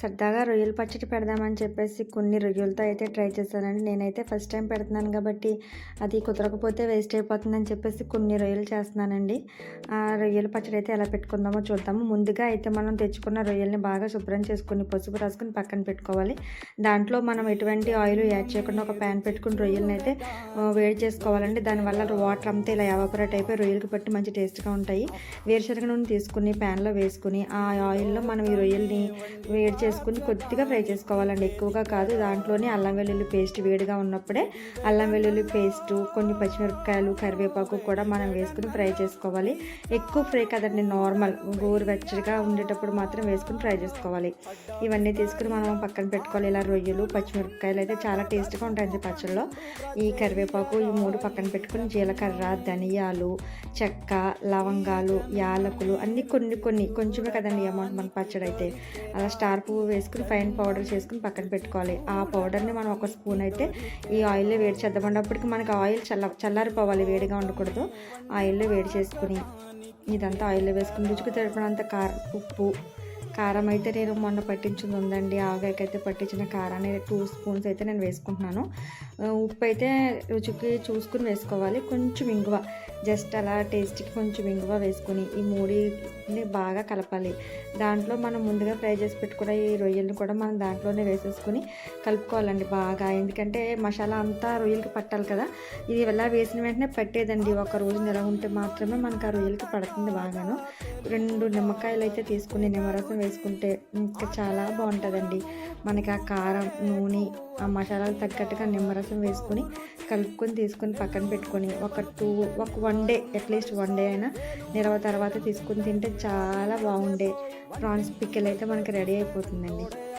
సరదాగా రొయ్యల పచ్చడి పెడదామని చెప్పేసి కొన్ని రొయ్యలతో అయితే ట్రై చేశానండి. నేనైతే ఫస్ట్ టైం పెడుతున్నాను కాబట్టి అది కుదరకపోతే వేస్ట్ అయిపోతుందని చెప్పేసి కొన్ని రొయ్యలు చేస్తున్నానండి. ఆ రొయ్యల పచ్చడి అయితే ఎలా పెట్టుకుందామో చూద్దాము. ముందుగా అయితే మనం తెచ్చుకున్న రొయ్యల్ని బాగా శుభ్రం చేసుకుని పసుపు రాసుకుని పక్కన పెట్టుకోవాలి. దాంట్లో మనం ఎటువంటి ఆయిల్ యాడ్ చేయకుండా ఒక ప్యాన్ పెట్టుకుని రొయ్యలని అయితే వేడి చేసుకోవాలండి. దానివల్ల వాటర్ అంతా ఇలా ఎవాపరేట్ అయిపోయి రొయ్యలకి పట్టి మంచి టేస్ట్గా ఉంటాయి. వేరుశనగ నూనె తీసుకుని ప్యాన్లో వేసుకుని ఆ ఆయిల్లో మనం ఈ రొయ్యల్ని వేడి వేసుకుని కొద్దిగా ఫ్రై చేసుకోవాలండి. ఎక్కువగా కాదు దాంట్లోనే అల్లం వెల్లుల్లి పేస్ట్ వేడిగా ఉన్నప్పుడే అల్లం వెల్లుల్లి పేస్ట్ కొన్ని పచ్చిమిరపకాయలు కరివేపాకు కూడా మనం వేసుకుని ఫ్రై చేసుకోవాలి. ఎక్కువ ఫ్రై కదండి నార్మల్ గోరువెచ్చడిగా ఉండేటప్పుడు మాత్రం వేసుకుని ఫ్రై చేసుకోవాలి. ఇవన్నీ తీసుకుని మనం పక్కన పెట్టుకోవాలి. ఇలా రొయ్యలు పచ్చిమిరపకాయలు అయితే చాలా టేస్ట్గా ఉంటాయి పచ్చళ్ళలో. ఈ కరివేపాకు ఈ మూడు పక్కన పెట్టుకుని జీలకర్ర ధనియాలు చెక్క లవంగాలు యాలకులు అన్నీ కొన్ని కొన్ని కొంచెమే కదండి అమౌంట్ మన పచ్చడి అయితే అలా స్టార్ పువ్వు వేసుకుని ఫైన్ పౌడర్ చేసుకుని పక్కన పెట్టుకోవాలి. ఆ పౌడర్ని మనం ఒక స్పూన్ అయితే ఈ ఆయిల్లో వేడి చేద్దామన్నప్పటికి మనకి ఆయిల్ చల్ల చల్లారిపోవాలి వేడిగా ఉండకూడదు. ఆయిల్లో వేడి చేసుకుని ఇదంతా ఆయిల్లో వేసుకుని రుచికి తడిపినంత కారం ఉప్పు కారం అయితే నేను మొన్న పట్టించింది ఉందండి. ఆవకాయకి అయితే పట్టించిన కారాన్ని టూ స్పూన్స్ అయితే నేను వేసుకుంటున్నాను. ఉప్పు అయితే రుచికి చూసుకుని వేసుకోవాలి. కొంచెం ఇంగువ జస్ట్ అలా టేస్ట్కి కొంచెం ఇంగువ వేసుకుని ఈ మూడిని బాగా కలపాలి. దాంట్లో మనం ముందుగా ఫ్రై చేసి పెట్టుకున్న ఈ రొయ్యల్ని కూడా మనం దాంట్లోనే వేసేసుకుని కలుపుకోవాలండి బాగా. ఎందుకంటే మసాలా అంతా రొయ్యలకి పట్టాలి కదా. ఇది ఇలా వేసిన వెంటనే పట్టేదండి. ఒక రోజు నెల ఉంటే మాత్రమే మనకు ఆ రొయ్యలకి పడుతుంది బాగాను. రెండు నిమ్మకాయలు అయితే తీసుకుని నిమ్మరసం వేసుకుంటే ఇంకా చాలా బాగుంటుందండి. మనకి ఆ కారం నూనె ఆ మసాలాలు తగ్గట్టుగా నిమ్మరసం వేసుకొని కలుపుకొని తీసుకొని పక్కన పెట్టుకొని ఒక టూ ఒక one day at least one day అయినా నిలవ తర్వాత తీసుకొని తింటే చాలా బాగుండే. ప్రాన్స్ పిక్కెల్ అయితే మనకి రెడీ అయిపోతుందండి.